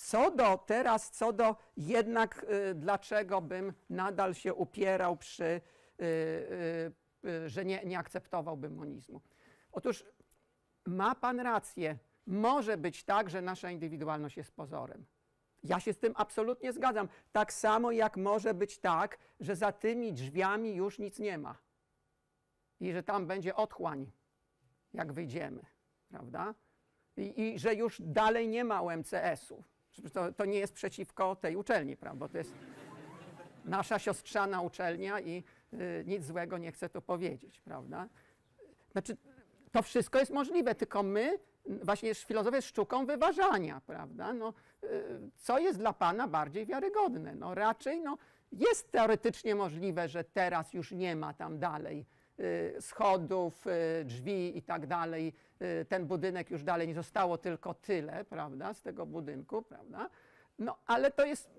Co do teraz, co do jednak y, dlaczego bym nadal się upierał przy, y, y, że nie, nie akceptowałbym monizmu. Otóż ma pan rację. Może być tak, że nasza indywidualność jest pozorem. Ja się z tym absolutnie zgadzam. Tak samo jak może być tak, że za tymi drzwiami już nic nie ma. I że tam będzie otchłań, jak wyjdziemy, prawda? I, i że już dalej nie ma UMCS-u. To, to nie jest przeciwko tej uczelni, prawda? Bo to jest nasza siostrzana uczelnia i y, nic złego nie chcę tu powiedzieć, prawda? Znaczy, to wszystko jest możliwe, tylko my, właśnie filozofia sztuką wyważania, prawda? No, y, co jest dla Pana bardziej wiarygodne? No raczej, no, jest teoretycznie możliwe, że teraz już nie ma tam dalej schodów, y, drzwi i tak dalej. Y, Ten budynek już dalej nie zostało tylko tyle, prawda, z tego budynku, prawda? No, ale to jest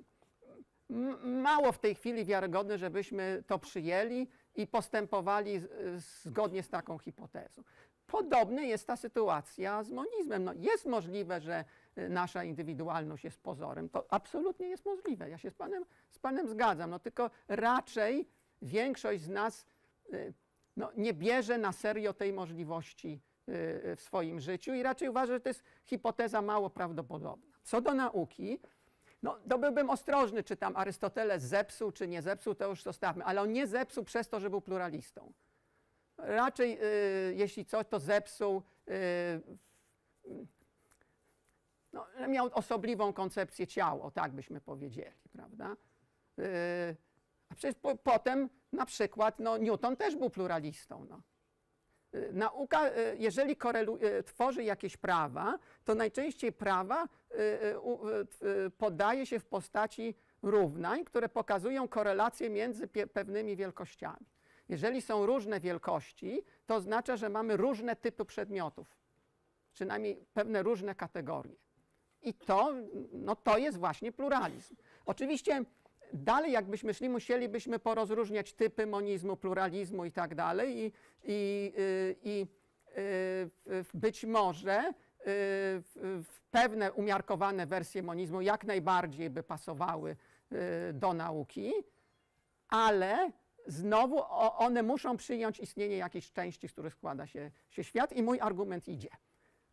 mało w tej chwili wiarygodne, żebyśmy to przyjęli i postępowali zgodnie z taką hipotezą. Podobna jest ta sytuacja z monizmem. No, jest możliwe, że y, nasza indywidualność jest pozorem. To absolutnie jest możliwe. Ja się z panem, z panem zgadzam. No, tylko raczej większość z nas y, no, nie bierze na serio tej możliwości y, w swoim życiu i raczej uważa, że to jest hipoteza mało prawdopodobna. Co do nauki, no, to byłbym ostrożny, czy tam Arystoteles zepsuł, czy nie zepsuł, to już zostawmy, ale on nie zepsuł przez to, że był pluralistą. Raczej, y, jeśli coś, to zepsuł, y, no, miał osobliwą koncepcję ciała, tak byśmy powiedzieli, prawda? Y, a przecież po, potem na przykład no, Newton też był pluralistą. No. Y, Nauka, y, jeżeli korelu, y, tworzy jakieś prawa, to najczęściej prawa podaje się w postaci równań, które pokazują korelację między pewnymi wielkościami. Jeżeli są różne wielkości, to oznacza, że mamy różne typy przedmiotów, przynajmniej pewne różne kategorie. I to, no to jest właśnie pluralizm. Oczywiście dalej jakbyśmy szli, musielibyśmy porozróżniać typy monizmu, pluralizmu i tak dalej i, i, y, i y, być może y, pewne umiarkowane wersje monizmu jak najbardziej by pasowały do nauki, ale znowu one muszą przyjąć istnienie jakiejś części, z których składa się, się świat i mój argument idzie.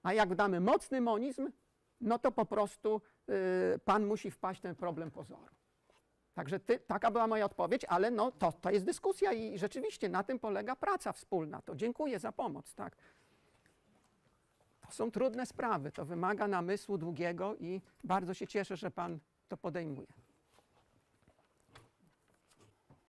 A jak damy mocny monizm, no to po prostu pan musi wpaść w ten problem pozoru. Także ty, taka była moja odpowiedź, ale no, to, to jest dyskusja i rzeczywiście na tym polega praca wspólna. To dziękuję za pomoc. Tak. To są trudne sprawy, to wymaga namysłu długiego i bardzo się cieszę, że pan to podejmuje.